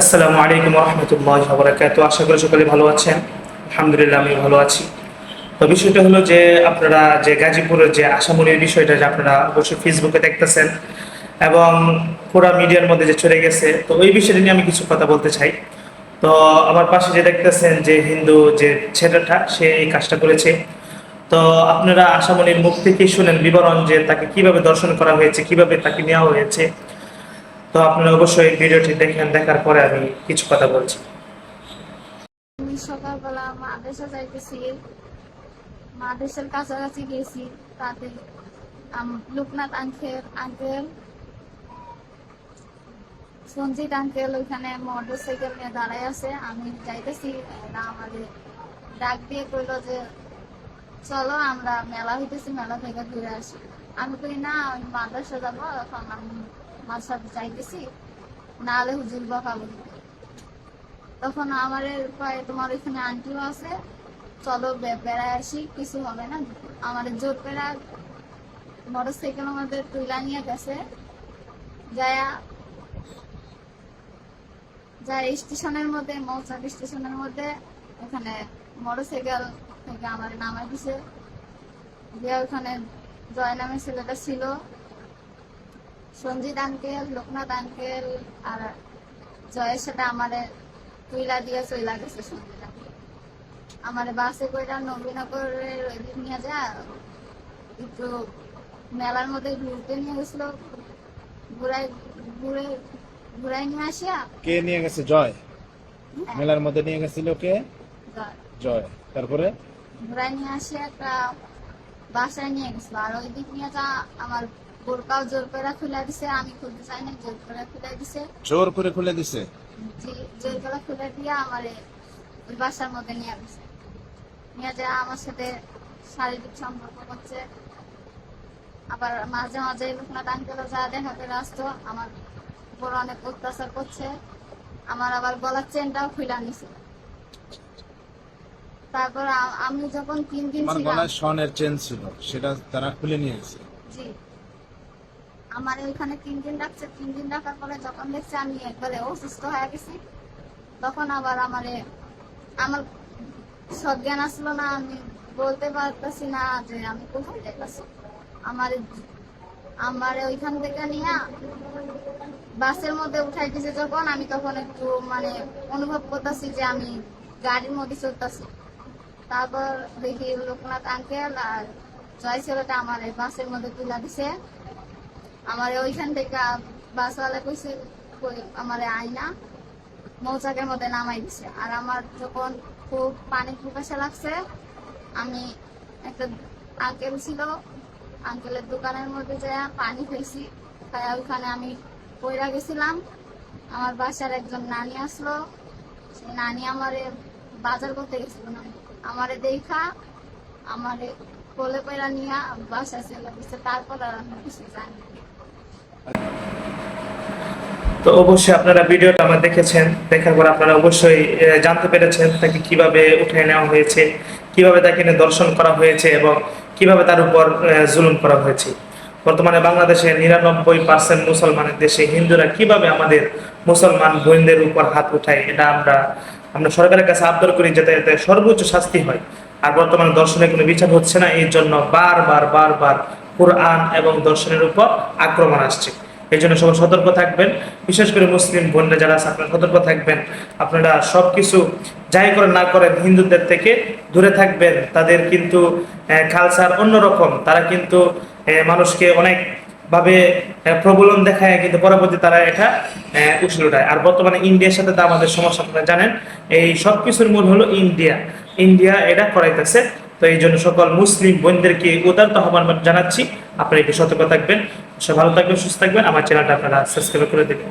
আসসালামু আলাইকুম রহমতুল্লাহ বরাকাত আশা করি সকলে ভালো আছেন। আলহামদুলিল্লাহ আমি ভালো আছি। তো বিষয়টা হলো যে আপনারা যে গাজীপুরের যে আসামনির বিষয়টা যে আপনারা অবশ্যই ফেসবুকে দেখতেছেন এবং পুরা মিডিয়ার মধ্যে যে চলে গেছে, তো ওই বিষয়টা নিয়ে আমি কিছু কথা বলতে চাই। তো আমার পাশে যে দেখতেছেন যে হিন্দু যে ছেলেটা, সে এই কাজটা করেছে। তো আপনারা আসামনির মুখ থেকে শুনেন বিবরণ যে তাকে কীভাবে দর্শন করা হয়েছে, কীভাবে তাকে নেওয়া হয়েছে। তো আপনারা অবশ্যই ভিডিওটি দেখেন, দেখার পরে আমি কিছু কথা বলছি। সকালবেলা মাদেশে যাইতেছি মাদেশের কাছাকাছি গেছি, তাতে Loknath uncle uncle Sanjit uncle ওইখানে মোটর সাইকেল নিয়ে দাঁড়ায় আছে। আমি যাইতেছি, এরা আমাদের ডাক দিয়ে কইলো যে, চলো আমরা মেলা হইতেছি, মেলা থেকে ঘুরে আসি। আমি কই, না মাদ্রাসা যাব এখন আমি মার হলে হুজুর তখন আমার তোমার আন্টিও আছে, চলো বেড়ায় আসি, কিছু হবে না। জোর পেরা মোটর সাইকেল আমাদের তুইলা নিয়ে গেছে। যায়া, যায় স্টেশনের মধ্যে, মৌচাক স্টেশনের মধ্যে ওখানে মোটর সাইকেল থেকে আমার নামাই দিছে। দিয়ে ওখানে জয় নামের ছেলেটা ছিল। সঞ্জিত আঙ্কেল লোকনাথ আঙ্কেল আর জয়ের সাথে আমারে তুইলা দিয়ে চইলা গেছে সঞ্জিত আঙ্কেল। আমার বাসে কইরা নবীনগরের ওই দিক নিয়ে যা একটু মেলার মধ্যে ঘুরতে নিয়ে গেছিল। ঘুরাই ঘুরে ঘুরাই নিয়ে আসিয়া কে নিয়ে গেছে? জয়? হ্যাঁ, মেলার মধ্যে নিয়ে গেছিল কে? জয়। জয়। তারপরে? ঘুরাই নিয়ে আসিয়া একটা বাসায় নিয়ে গেছিল। আর ওই দিক নিয়ে যা আমার বোরকাও জোর করে খুলে দিছে আমি খুলতে চাই না জোর করে খুলে দিছে। জোর করে খুলে দিছে? জোর করে খুলে দিয়ে আমার ওই বাসার মধ্যে নিয়ে গেছে নিয়ে আমার সাথে শারীরিক সম্পর্ক করছে আবার মাঝে মাঝে লোকনাথ আঙ্কেলও যা দেখা করে আসতো আমার উপর অনেক অত্যাচার করছে। আমার আবার গলার চেনটাও খুলে নিছে। তারপর আমি যখন তিন দিন ছিলাম গলায় চেন ছিল সেটা তারা খুলে নিয়ে গেছে। জি। আমার ওইখানে তিন দিন রাখছে তিন দিন রাখার পরে যখন দেখছি আমি একবারে অসুস্থ হয়ে গেছি, তখন আবার আমারে, আমার সজ্ঞান আসলো না, আমি বলতে পারতেছি না যে আমি কোথায় যাইতেছি। আমার আমার ওইখান থেকে নিয়ে বাসের মধ্যে উঠাই দিছে যখন, আমি তখন একটু মানে অনুভব করতেছি যে আমি গাড়ির মধ্যে চলতেছি। তারপর দেখি লোকনাথ আঙ্কেল আর জয় ছেলেটা আমার বাসের মধ্যে তুলে দিছে। আমার ওইখান থেকে বাসওয়ালা কইছে, কই- আমারে আইনা। মৌচাকের মধ্যে নামাই দিছে। আর আমার যখন খুব পানি পিপাসা লাগছে, আমি একটা আঙ্কেল ছিল আঙ্কেলের দোকানের মধ্যে যায় পানি খেয়েছি তাই ওইখানে আমি পইরা গেছিলাম। আমার বাসার একজন নানি আসলো। সেই নানি আমারে বাজার করতে গেছিল। না আমারে দেখা, আমারে কোলে পয়রা নিয়ে চলে গেছে। তারপর আর আমি কিছু জানি। তো অবশ্যই আপনারা ভিডিওটা আমার দেখেছেন, দেখার পর আপনারা অবশ্যই জানতে পেরেছেন তাকে কীভাবে উঠে নেওয়া হয়েছে, কীভাবে তাকে দর্শন করা হয়েছে এবং কীভাবে তার উপর জুলুম করা হয়েছে। বর্তমানে বাংলাদেশে নিরানব্বই পার্সেন্ট মুসলমানের দেশে হিন্দুরা কীভাবে আমাদের মুসলমান বোনদের উপর হাত উঠায়, এটা আমরা আমরা সরকারের কাছে আবদার করি যাতে এতে সর্বোচ্চ শাস্তি হয়। আর বর্তমানে দর্শনে কোনো বিচার হচ্ছে না, এই জন্য বারবার বারবার কোরআন এবং দর্শনের উপর আক্রমণ আসছে। এই জন্য সবাই সতর্ক থাকবেন। বিশেষ করে মুসলিম বোনরা যারা আছে, আপনারা সতর্ক থাকবেন। আপনারা সব কিছু যাই করে না করেন হিন্দুদের থেকে দূরে থাকবেন। তাদের কিন্তু কালচার অন্যরকম। তারা কিন্তু মানুষকে অনেক ভাবে প্রবলন দেখায়, কিন্তু পরবর্তী তারা এটা উসলে উঠায় আর বর্তমানে ইন্ডিয়ার সাথে তো আমাদের সমস্যা, আপনারা জানেন। এই সব কিছুর মূল হলো ইন্ডিয়া। ইন্ডিয়া এটা করাইতেছে। তো এই জন্য সকল মুসলিম বোনদেরকে উদারত আহ্বান জানাচ্ছি। আপনারা একটু সতর্ক থাকবেন। সে ভালো থাকবেন, সুস্থ থাকবেন। আমার চ্যানেলটা আপনারা সাবস্ক্রাইব করে দেবেন।